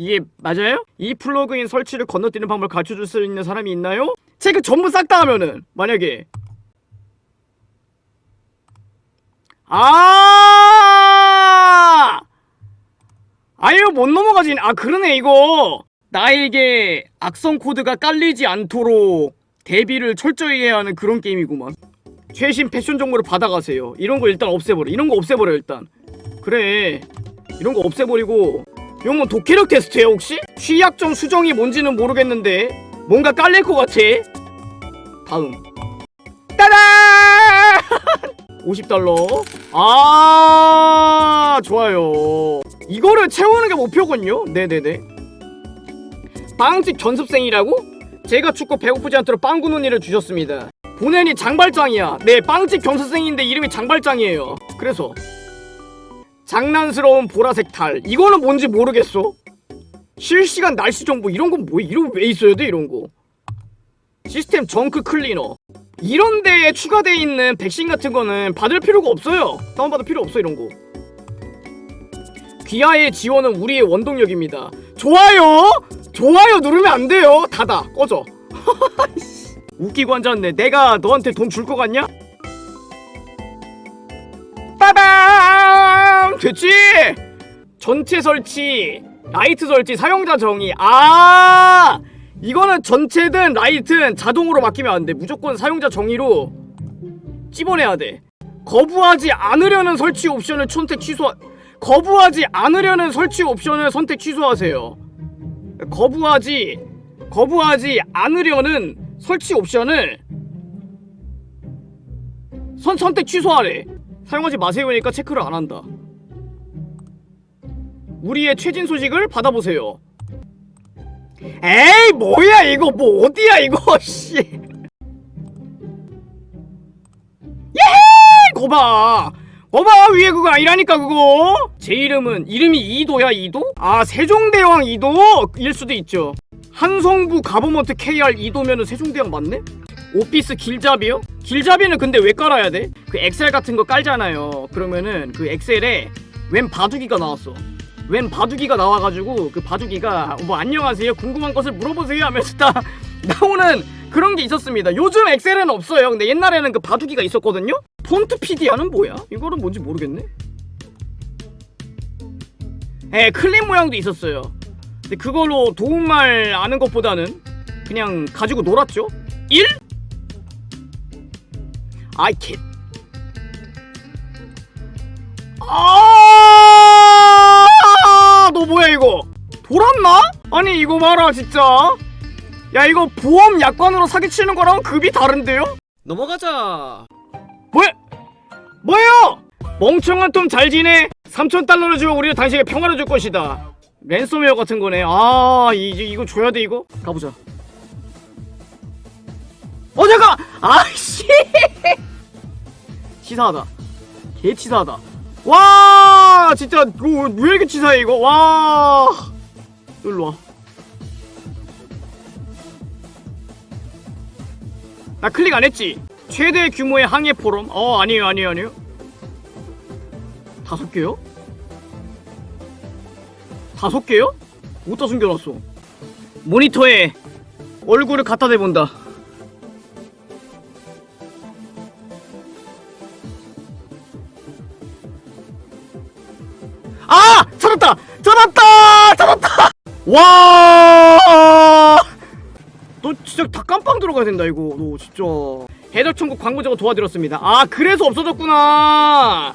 이게 맞아요? 이 플러그인 설치를 건너뛰는 방법을 가르쳐줄 수 있는 사람이 있나요? 체크 전부 싹 다 하면은 만약에. 아! 아유 못 넘어가지. 아 그러네 이거. 나에게 악성 코드가 깔리지 않도록 대비를 철저히 해야 하는 그런 게임이구만. 최신 패션 정보를 받아가세요. 이런 거 일단 없애버려. 이런 거 없애버려 일단. 그래. 이런 거 없애버리고 뭐 독해력 테스트예요 혹시? 취약점 수정이 뭔지는 모르겠는데 뭔가 깔릴 것 같아. 다음. 따단 50달러. 아 좋아요. 이거를 채우는 게 목표군요. 네네네. 빵집 전습생이라고? 제가 축구 배고프지 않도록 빵구눈이를 주셨습니다. 본인이 장발장이야. 네 빵집 경습생인데 이름이 장발장이에요. 그래서 장난스러운 보라색 달. 이거는 뭔지 모르겠어. 실시간 날씨 정보 이런 건 뭐 이런 왜 있어야 돼 이런 거? 시스템 정크 클리너. 이런 데에 추가되어 있는 백신 같은 거는 받을 필요가 없어요. 다운받을 필요 없어 이런 거. 귀하의 지원은 우리의 원동력입니다. 좋아요! 좋아요 누르면 안 돼요. 닫아. 꺼져. 웃기고 앉았네. 내가 너한테 돈 줄 거 같냐? 됐지? 전체 설치 라이트 설치 사용자 정의. 아! 이거는 전체든 라이트든 자동으로 맡기면 안 돼. 무조건 사용자 정의로 찝어내야 돼. 거부하지 않으려는 설치 옵션을 선택 취소 거부하지 않으려는 설치 옵션을 선택 취소하세요. 거부하지 거부하지 않으려는 설치 옵션을 선 선택 취소하래. 사용하지 마세요니까 체크를 안 한다. 우리의 최진 소식을 받아보세요. 에이 뭐야 이거 뭐 어디야 이거 씨. 예헤 거봐 거봐 위에 그거 아니라니까 그거 제 이름은 이름이 이도야 이도? 아 세종대왕 이도 일 수도 있죠 한성부 가버먼트 KR 이도면은 세종대왕 맞네? 오피스 길잡이요? 길잡이는 근데 왜 깔아야 돼? 그 엑셀 같은 거 깔잖아요. 그러면은 그 엑셀에 웬 바둑이가 나왔어. 웬 바둑이가 나와가지고 그 바둑이가 뭐 안녕하세요 궁금한 것을 물어보세요 하면서 다 나오는 그런 게 있었습니다. 요즘 엑셀에는 없어요. 근데 옛날에는 그 바둑이가 있었거든요. 폰트 PD야는 뭐야? 이거는 뭔지 모르겠네. 에 클립 모양도 있었어요. 근데 그걸로 도움말 아는 것보다는 그냥 가지고 놀았죠. 1? 아이 개. 아, 봐라 진짜. 야 이거 보험 약관으로 사기치는 거랑 급이 다른데요? 넘어가자. 뭐야? 뭐예요? 멍청한 톰 잘 지내? 3천 달러를 주고 우리는 당신에게 평화를 줄 것이다. 랜섬웨어 같은 거네. 아, 이, 이거 줘야 돼 이거? 가보자. 어 잠깐! 아이씨! 치사하다. 개 치사하다. 와 진짜 이거 왜 이렇게 치사해 이거? 와 일로 와. 나 클릭 안 했지? 최대 규모의 항해 포럼? 어 아니에요 아니에요 아니에요. 다섯 개요? 다섯 개요? 어디다 숨겨놨어? 모니터에 얼굴을 갖다 대본다. 진짜 다 깜빵 들어가야 된다 이거 너 진짜 해적 천국 광고 제거 도와드렸습니다 아 그래서 없어졌구나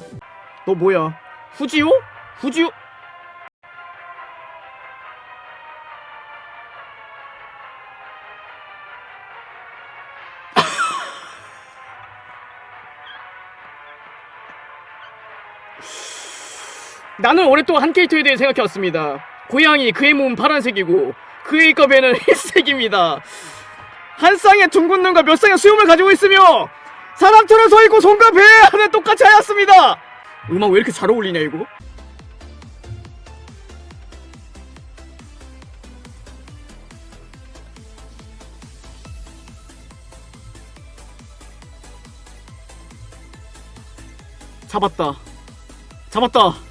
너 뭐야 후지요? 후지요? 나는 오랫동안 한 캐릭터에 대해 생각해왔습니다. 고양이 그의 몸은 파란색이고 그의 컵에는 흰색입니다. 한 쌍의 둥근 눈과 몇 쌍의 수염을 가지고 있으며 사람처럼 서 있고 손과 배 안에 똑같이 하였습니다. 음악 왜 이렇게 잘 어울리냐 이거? 잡았다. 잡았다.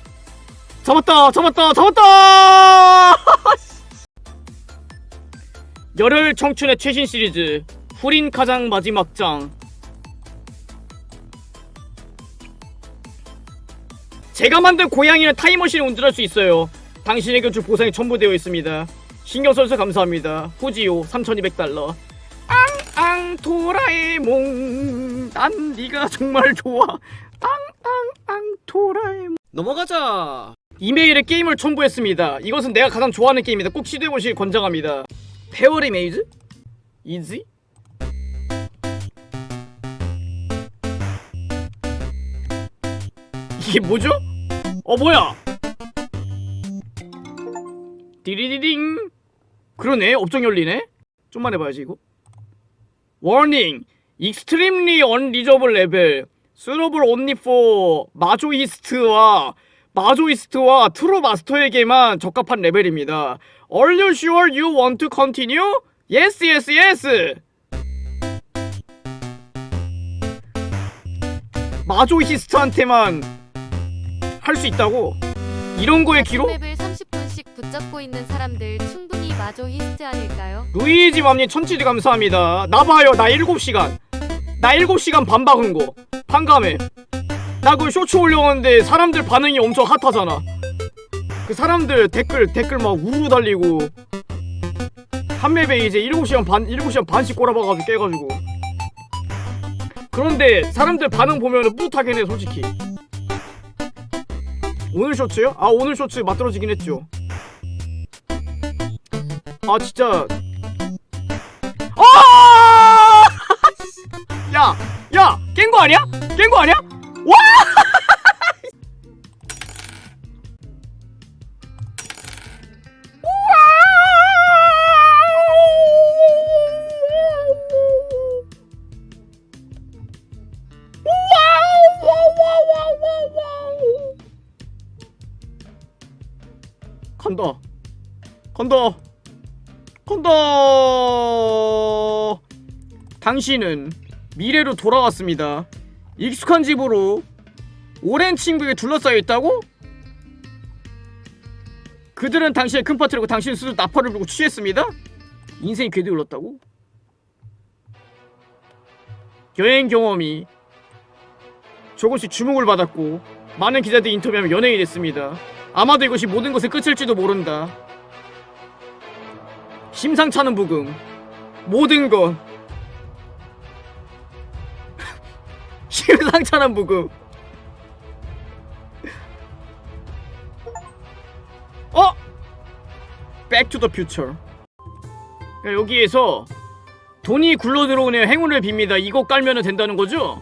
잡았다 잡았다 잡았다 열혈 청춘의 최신 시리즈 후린 가장 마지막 장. 제가 만든 고양이는 타임머신을 운전할 수 있어요. 당신의 교출 보상이 첨부되어 있습니다. 신경 써주셔서 감사합니다. 후지요 3200달러. 앙앙 도라에몽. 난 네가 정말 좋아. 앙앙앙 도라에몽. 넘어가자. 이메일에 게임을 첨부했습니다. 이것은 내가 가장 좋아하는 게임이다. 꼭 시도해보시길 권장합니다 페어리 메이즈? 이지? 이게 뭐죠? 어 뭐야 디리디딩 그러네 업종 열리네 좀만 해봐야지 이거 워닝 익스트림리 언리저블 레벨 수러블 온리 포 마조이스트와 마조이스트와 트루 마스터에게만 적합한 레벨입니다 Are you sure you want to continue? Yes, yes, yes. 마조이스트한테만 할 수 있다고? 이런 거에 기록? 맵을 30분씩 붙잡고 있는 사람들 충분히 마조히스트 아닐까요? 루이지 맘님 천치지 감사합니다. 나 봐요. 나 7시간. 나 7시간 반 박은 거. 판감해. 나 그 쇼츠 올려왔는데 사람들 반응이 엄청 핫하잖아. 그 사람들 댓글 댓글 막 우르르 달리고 한 맵에 이제 7시간 반 7시간 반씩 꼬라박아가지고 깨가지고 그런데 사람들 반응 보면은 뿌듯하긴 해 솔직히 오늘 쇼츠요? 아 오늘 쇼츠 맞들어지긴 했죠 아 진짜 아! 야! 야! 깬 거 아니야? 깬 거 아니야? 와! 간다. 간다. 간다. 당신은 미래로 돌아왔습니다. 익숙한 집으로 오랜 친구에게 둘러싸여 있다고? 그들은 당신의 큰 파트라고 당신 스스로 나팔을 불고 취했습니다? 인생이 궤도에 올랐다고? 여행 경험이 조금씩 주목을 받았고 많은 기자들이 인터뷰하며 연예인이 됐습니다. 아마도 이것이 모든 것의 끝일지도 모른다. 심상찮은 부금 모든 건 심상찮은 부금 어? 백투 더 퓨처 여기에서 돈이 굴러 들어오네 행운을 빕니다 이거 깔면 된다는 거죠?